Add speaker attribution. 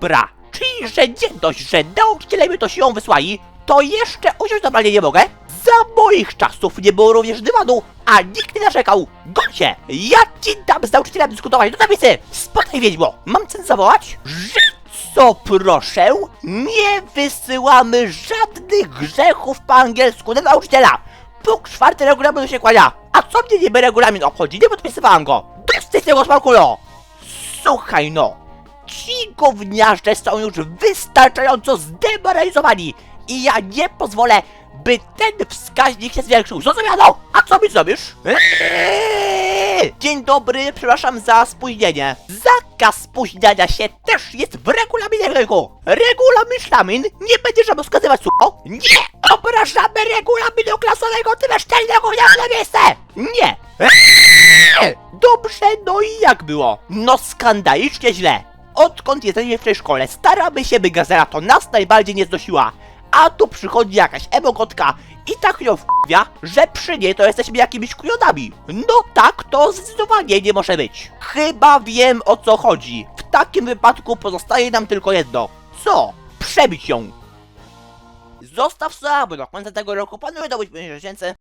Speaker 1: Dobra, czyli że nie dość, że nauczyciele mnie to siłą wysłali, to jeszcze usiąść normalnie nie mogę? Za moich czasów nie było również dywanu, a nikt nie narzekał. Goście, ja ci dam z nauczycielem dyskutować do tablicy. Spotkaj wiedźmo, mam chcę zawołać, że co proszę, nie wysyłamy żadnych grzechów po angielsku do nauczyciela. Punkt czwarty regulaminu się kłania. A co mnie niby regulamin obchodzi? Nie podpisywałam go. Dosyć tego smakulo. Słuchaj no, ci gówniarze są już wystarczająco zdemoralizowani i ja nie pozwolę, by ten wskaźnik się zwiększył. Zrozumiano? A co mi zrobisz? Eee! Dzień dobry, przepraszam za spóźnienie. Zakaz spóźniania się też jest w regulaminie rynku. Regulamin szlamin nie będziesz nam wskazywać, suko? Nie obrażamy regulaminu klasowego tyle szczelnego na miejsce! Nie! Eee! Dobrze, no i jak było? No skandalicznie źle. Odkąd jesteśmy w tej szkole, staramy się, by gazela to nas najbardziej nie znosiła. A tu przychodzi jakaś emokotka i tak ją wpia, że przy niej to jesteśmy jakimiś kujonami. No tak, to zdecydowanie nie może być. Chyba wiem o co chodzi. W takim wypadku pozostaje nam tylko jedno. Co? Przebić ją. Zostaw słaby, do końca tego roku panuje dowód miesięcy.